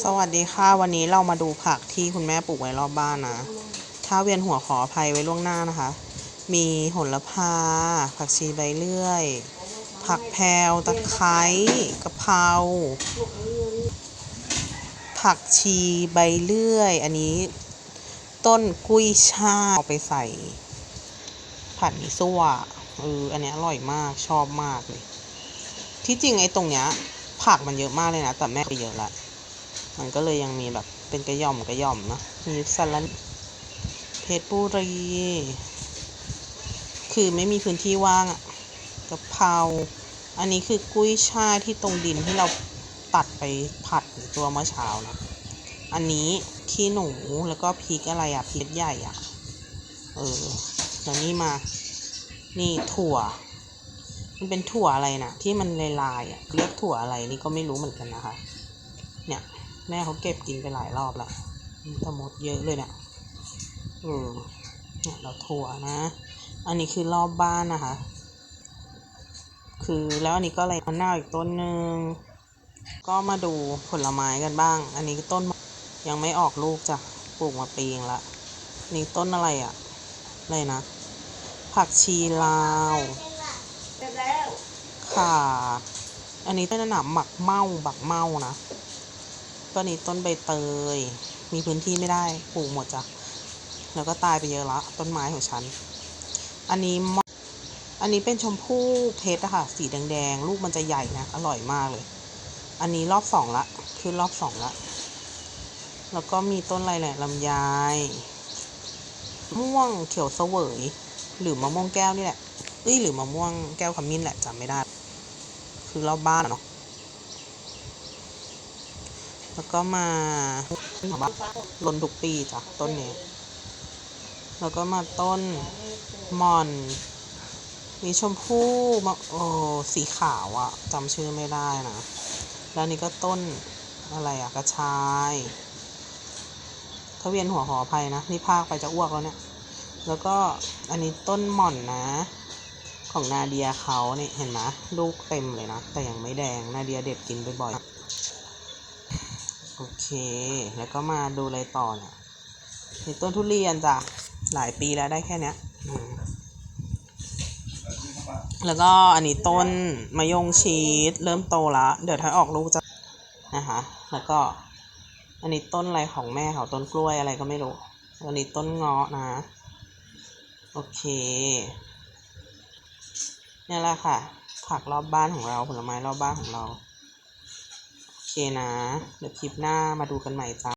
สวัสดีค่ะ วันนี้เรามาดูผักที่คุณแม่ปลูกไว้รอบบ้านนะ ถ้าเวียนหัวขออภัยไว้ล่วงหน้านะคะ มีโหระพา ผักชีใบเลื่อย ผักแพรวตะไคร้กะเพราผักชีใบเลื่อย อันนี้ ต้นกุ้ยช่ายเอาไปใส่ ผัดมิโซะเอออันนี้อร่อยมากชอบมากเลย ที่จริงไอ้ตรงเนี้ยผักมันเยอะมากเลยนะ แต่แม่ไปเยอะละ มันก็เลยยังมีแบบเป็นกระย่อมกระย่อมเนอะมีสลันเพชรบุรี คือไม่มีพื้นที่ว่างอะกะเพราอันนี้คือกุ้ยช่ายที่ตรงดินที่เราตัดไปผัดตัวเมื่อเช้านะอันนี้ขี้หนูแล้วก็พริกอะไรอะพริกใหญ่อะเออแล้วนี่มา นี่ถั่ว มันเป็นถั่วอะไรนะที่มันลายๆอะเรียกถั่วอะไรนี่ก็ไม่รู้เหมือนกันนะคะ เนี่ย แม่เขาเก็บกินไปหลายรอบละแต่หมดเยอะเลยเนี่ยเออเนี่ยเราถั่วนะ อันนี้คือรอบบ้านนะคะ คือแล้วอันนี้ก็อะไรมะนาวอีกต้นหนึ่งก็มาดูผลไม้กันบ้าง อันนี้ต้นยังไม่ออกลูกจ้ะปลูกมาปีงละนี่ต้นอะไรอะ่ะอะไรนะ ผักชีลาวค่ะ อันนี้ต้นหนามหมักเมาบักเมานะ ก็นี่ต้นใบเตย มีพื้นที่ไม่ได้ปลูกหมดจ้ะแล้วก็ตายไปเยอะละต้นไม้ของฉัน อันนี้มออันนี้เป็นชมพู่เพชรอะค่ะ สีแดงๆ ลูกมันจะใหญ่นะ อร่อยมากเลย อันนี้รอบสองละ คือรอบสองละ แล้วก็มีต้นอะไรแหละลำไยม่วงเขียวเสวย หรือมะม่วงแก้วนี่แหละเอ้ยหรือมะม่วงแก้วขมิ้นแหละจำไม่ได้ คือรอบบ้านเนาะ แล้วก็มาลนทุกปีจ้ะต้นนี้ แล้วก็มาต้นหมอน มีชมพู่มาโอ้สีขาวอะจำชื่อไม่ได้นะ แล้วนี่ก็ต้นอะไรอะกระชายถ้าเวียนหัวหออภัยนะ นี่ภาคไปจะอ้วกแล้วเนี่ย แล้วก็อันนี้ต้นหม่อนนะ ของนาเดียเขาเนี่ยเห็นไหมลูกเต็มเลยนะ แต่ยังไม่แดงนาเดียเด็ดกินบ่อยๆ อเค แล้วก็มาดูอะไรต่อเนี่ยมีต้นทุเรียนจ้ะ หลายปีแล้วได้แค่เนี้ยแล้วก็อันนี้ต้นมะยงชีสเริ่มโตละเดี๋ยวถ้าออกลูกจะนะคะ แล้วก็อันนี้ต้นอะไรของแม่เขาต้นกล้วยอะไรก็ไม่รู้อันนี้ต้นเงาะนะ โอเคนี่แหละค่ะ ผักรอบบ้านของเราผลไม้รอบบ้านของเรา เคนะ เดี๋ยวคลิปหน้ามาดูกันใหม่จ้า